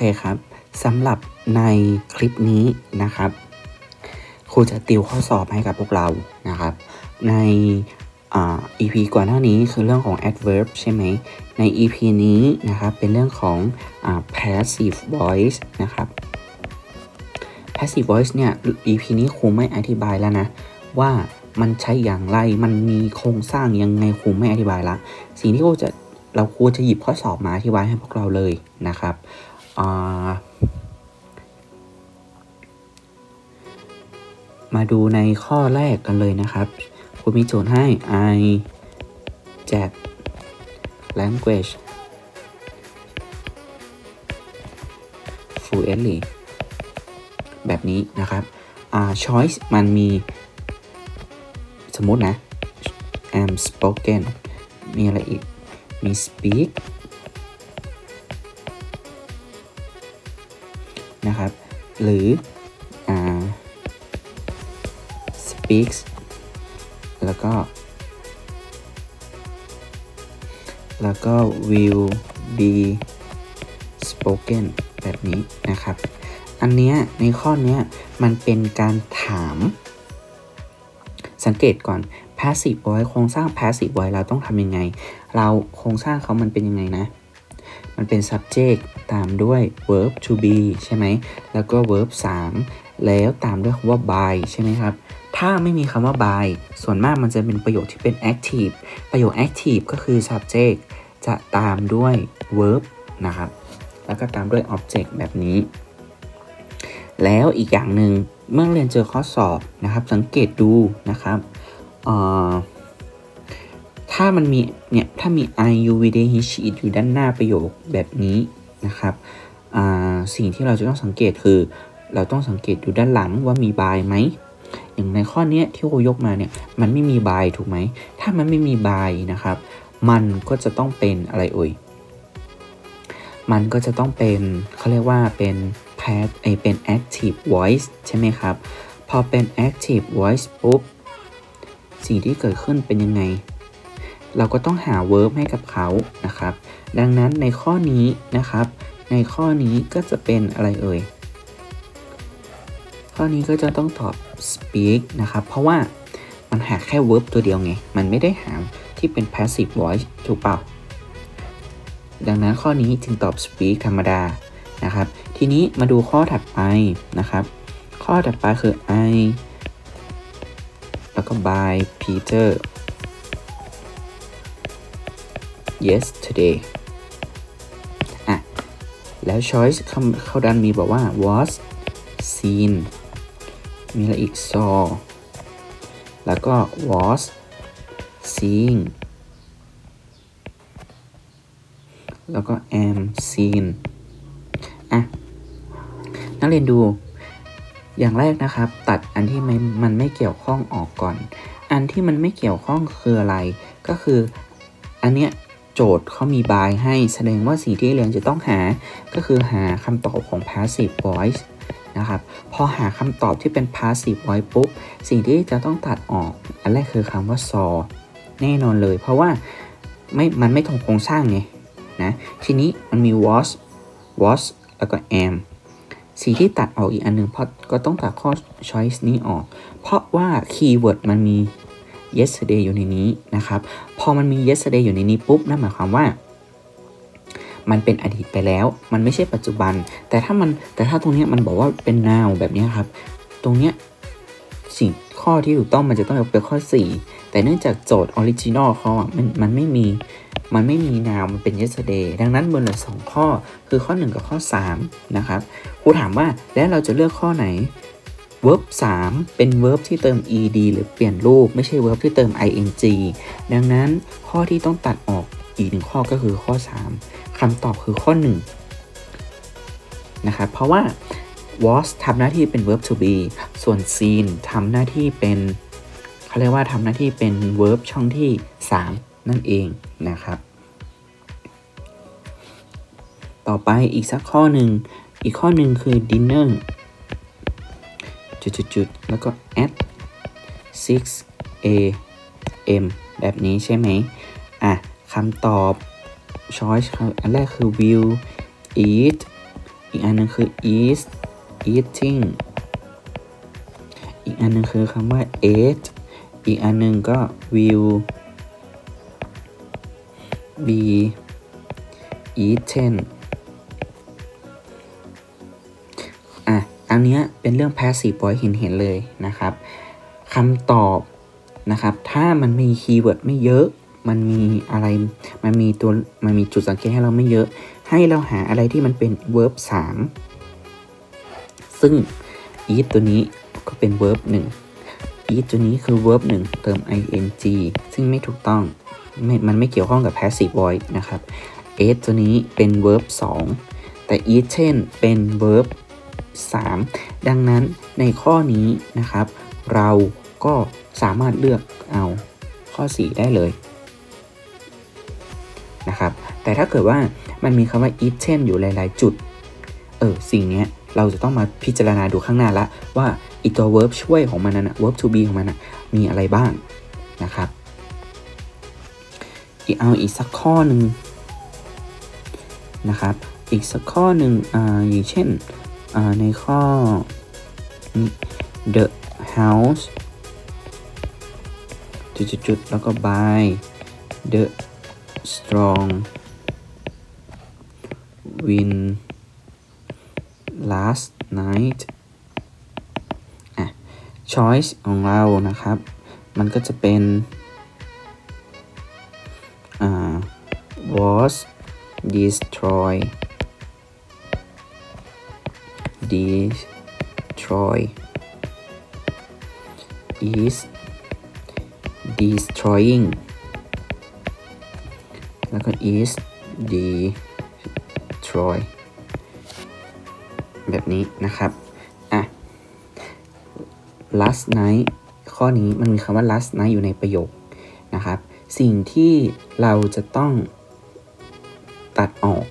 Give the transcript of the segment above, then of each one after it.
เคครับสำหรับในคลิปนี้นะครับครูจะติวข้อสอบให้กับพวกเรานะครับ ในอ่า EP ก่อนหน้านี้คือเรื่องของ adverb ใช่ไหม ใน EP นี้นะครับเป็นเรื่องของอ passive voice นะครับ passive voice เนี่ย EP นี้ครูไม่อธิบายแล้วนะ ว่ามันใช้อย่างไร มันมีโครงสร้างยังไงครูไม่อธิบายละ สิ่งที่ครูจะเราครูจะหยิบข้อสอบมาอธิบายให้พวกเราเลยนะครับ มาดูในข้อแรกกันเลยนะครับครูมีโจทย์ให้ I jet language fluently แบบนี้นะครับอ่า choice มันมี สมมตินะ am spoken มีอะไรอีก มี speak หรือ speaks แล้วก็ แล้วก็ will be spoken แบบนี้นะครับ อันเนี้ยในข้อเนี้ยมันเป็นการถาม สังเกตก่อน passive voice โครงสร้าง passive voice เราต้องทำยังไง เราโครงสร้างเขามันเป็นยังไงนะ มันเป็น subject ตามด้วย verb to be ใช่ไหม แล้วก็ verb 3 แล้วตามด้วยคำว่า by ใช่ไหมครับ ถ้าไม่มีคำว่า by ส่วนมากมันจะเป็นประโยคที่เป็น active ประโยค active ก็คือ subject จะตามด้วย verb นะครับ แล้วก็ตามด้วย object แบบนี้ แล้วอีกอย่างหนึ่งเมื่อเรียนเจอข้อสอบนะครับ สังเกตดูนะครับเอ่อ ถ้ามันมีเนี่ยถ้ามี I U V D H i อยู่ด้านหน้าประโยคแบบนี้นะครับสิ่งที่เราจะต้องสังเกตคือ เราต้องสังเกตอยู่ด้านหลังว่ามี by ไหมอย่างในข้อนี้ที่โคยกมาเนี่ยมันไม่มี by ถูกไหมถ้ามันไม่มี by นะครับ มันก็จะต้องเป็นอะไรเอ่ยมันก็จะต้องเป็นเขาเรียกว่าเป็น past ไอเป็น active voice ใช่ไหมครับ พอเป็น active voice ปุ๊บสิ่งที่เกิดขึ้นเป็นยังไง เราก็ต้องหา verb ให้กับเขานะครับ ดังนั้นในข้อนี้นะครับ ในข้อนี้ก็จะเป็นอะไรเอ่ย ข้อนี้ก็จะต้องตอบ speak นะครับ เพราะว่ามันหาแค่ verb ตัวเดียวไง มันไม่ได้หาที่เป็น passive voice ถูกเปล่า ดังนั้นข้อนี้จึงตอบ speak ธรรมดานะครับ ทีนี้มาดูข้อถัดไปนะครับ ข้อถัดไปคือ I แล้วก็ by Peter yesterday อะ แล้ว choice เขาเขาดันมีบอกว่า was seen มีอะไรอีก saw แล้วก็ was seeing แล้วก็ am seen อะ นักเรียนดู อย่างแรกนะครับ ตัดอันที่ไม่มันไม่เกี่ยวข้องออกก่อน อันที่มันไม่เกี่ยวข้องคืออะไร ก็คือ อันเนี้ย โจทย์เขามีบายให้แสดงว่าสิ่งที่เรียนจะต้องหาก็คือหาคำตอบของ passive voice นะครับพอหาคำตอบที่เป็น passive voice ปุ๊บ สิ่งที่จะต้องตัดออก อันแรกคือคำว่า saw แน่นอนเลย เพราะว่าไม่มันไม่ตรงโครงสร้างไงนะทีนี้มันมี was was แล้วก็ am สิ่งที่ตัดออกอีกอันหนึ่งเพราะก็ต้องตัดข้อ choice นี้ออก เพราะว่าคีย์เวิร์ดมันมี yesterday อยู่ในนี้นะครับ พอมันมี yesterday อยู่ในนี้ปุ๊บนั่นหมายความว่า มันเป็นอดีตไปแล้ว มันไม่ใช่ปัจจุบัน แต่ถ้ามันแต่ถ้าตรงนี้มันบอกว่าเป็น now แบบนี้ครับ ตรงเนี้ยสิ่งข้อที่ถูกต้องมันจะต้องเป็นข้อ 4 แต่เนื่องจากโจทย์ original เขาอะมันมันไม่มีมันไม่มี now มันเป็น yesterday ดังนั้นบนเหลือสองข้อคือข้อ 1 กับข้อ 3 นะครับครูถามว่าแล้วเราจะเลือกข้อไหน verb 3 เป็น verb ที่เติม ed หรือเปลี่ยนรูป ไม่ใช่ verb ที่เติม ing ดังนั้นข้อที่ต้องตัดออกอีกหนึ่งข้อก็คือข้อ 3คำตอบคือข้อ 1 นะครับ เพราะว่า was ทำหน้าที่เป็น verb to be ส่วน seen ทำหน้าที่เป็นเขาเรียกว่าทำหน้าที่เป็น verb ช่องที่ 3 นั่นเองนะครับ ต่อไปอีกสักข้อหนึ่ง อีกข้อหนึ่งคือ dinner จุดๆแล้วก็ at 6 a.m. แบบนี้ใช่ไหมอะคำตอบ choice อันแรกคือ will eat อีกอันหนึงคือ eat eating อีกอันหนึงคือคำว่า ate อีกอันหนึงก็ will be eaten อันนี้เป็นเรื่อง passive voice เห็นเห็นๆเลยนะครับคำตอบนะครับ ถ้ามันมีคีย์เวิร์ดไม่เยอะ มันมีอะไร มันมีตัว มันมีจุดสังเกตให้เราไม่เยอะ ให้เราหาอะไรที่มันเป็น verb 3 ซึ่ง eat ตัวนี้ก็เป็น verb 1 eat ตัวนี้คือ verb 1 เติม ing ซึ่งไม่ถูกต้องไม่มันไม่เกี่ยวข้องกับ passive voice นะครับ ate ตัวนี้เป็น verb 2 แต่ eaten เป็น verb 3 ดังนั้นในข้อนี้นะครับ เราก็สามารถเลือกเอาข้อ 4 ได้เลยนะครับ แต่ถ้าเกิดว่ามันมีคำว่า eaten อยู่หลาย ๆ จุด เออ สิ่งนี้เราจะต้องมาพิจารณาดูข้างหน้าละว่าอีตัว verb ช่วยของมันนั้นนะ verb to be ของมันนะมีอะไรบ้างนะครับ อีกเอาอีกสักข้อหนึ่งนะครับ อีกสักข้อหนึ่งอ่าอย่างเช่น ในข้อ the house จุดๆแล้วก็ by the strong wind last night อะ choice ของเรานะครับ มันก็จะเป็น was destroy destroy is destroying แล้วก็ is destroy แบบนี้นะครับ อะ last night ข้อนี้มันมีคำว่า last night อยู่ในประโยคนะครับ สิ่งที่เราจะต้องตัดออก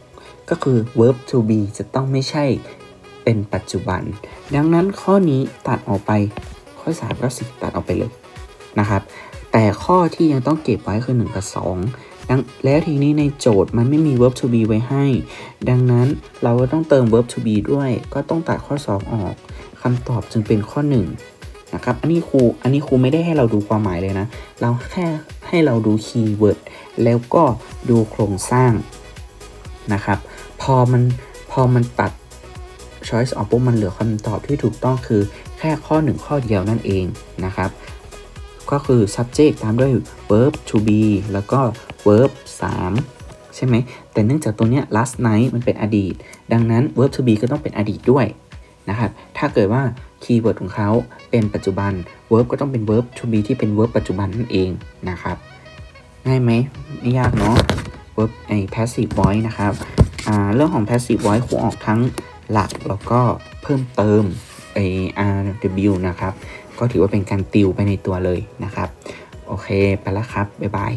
ก็คือ verb to be จะต้องไม่ใช่ เป็นปัจจุบัน ดังนั้นข้อนี้ตัดออกไปข้อ3ก็4ตัดออกไปเลยนะครับ แต่ข้อที่ยังต้องเก็บไว้คือ 1 กับ2ดังแล้วทีนี้ในโจทย์มันไม่มี verb to be ไว้ให้ ดังนั้นเราก็ต้องเติม verb to be ด้วย ก็ต้องตัดข้อ 2 ออกคำตอบจึงเป็นข้อ 1นะครับ อันนี้ครู อันนี้ครูไม่ได้ให้เราดูความหมายเลยนะ เราแค่ให้เราดูคีย์เวิร์ดแล้วก็ดูโครงสร้างนะครับ พอมันพอมันตัด choice ออกปุ๊บมันเหลือคำตอบที่ถูกต้องคือแค่ข้อ 1 ข้อเดียวนั่นเองนะครับ ก็คือ subject ตามด้วย verb to be แล้วก็ verb 3 ใช่ไหม แต่เนื่องจากตัวเนี้ย last night มันเป็นอดีต ดังนั้น verb to be ก็ต้องเป็นอดีตด้วยนะครับ ถ้าเกิดว่าคีย์เวิร์ดของเขาเป็นปัจจุบัน verb ก็ต้องเป็น verb to be ที่เป็น verb ปัจจุบันนั่นเองนะครับ ง่ายไหมไม่ยากเนาะ verb ไอ้ passive voice นะครับเรื่องของ passive voice ครูออกทั้ง หลักแล้วก็เพิ่มเติมไอ RW นะครับ ก็ถือว่าเป็นการติวไปในตัวเลยนะครับ โอเค ไปแล้วครับ บ๊ายบาย